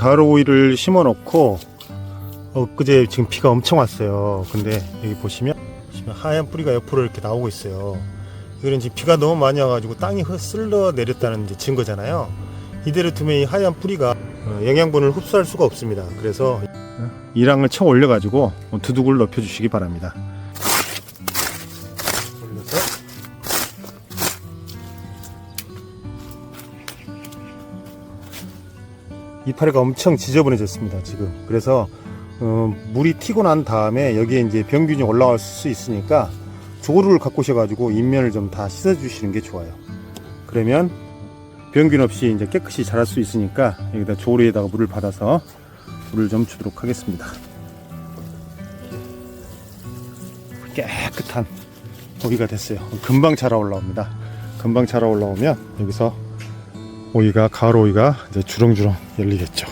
가을 오이를 심어 놓고 엊그제 지금 비가 엄청 왔어요. 근데 여기 보시면, 보시면 하얀 뿌리가 옆으로 이렇게 나오고 있어요. 이거는 지금 비가 너무 많이 와가지고 땅이 흐- 쓸러 내렸다는 이제 증거잖아요. 이대로 두면 이 하얀 뿌리가 어, 영양분을 흡수할 수가 없습니다. 그래서 이랑을 쳐 올려 가지고 두둑을 넓혀주시기 바랍니다. 올려서 이파리가 엄청 지저분해졌습니다. 지금 그래서 어, 물이 튀고 난 다음에 여기에 이제 병균이 올라올 수 있으니까 조루를 갖고 오셔가지고 인면을 좀 다 씻어주시는 게 좋아요. 그러면 병균 없이 이제 깨끗이 자랄 수 있으니까 여기다 조루에다가 물을 받아서 물을 좀 주도록 하겠습니다. 깨끗한 오이가 됐어요. 금방 자라 올라옵니다. 금방 자라 올라오면 여기서 오이가 가을 오이가 이제 주렁주렁 열리겠죠.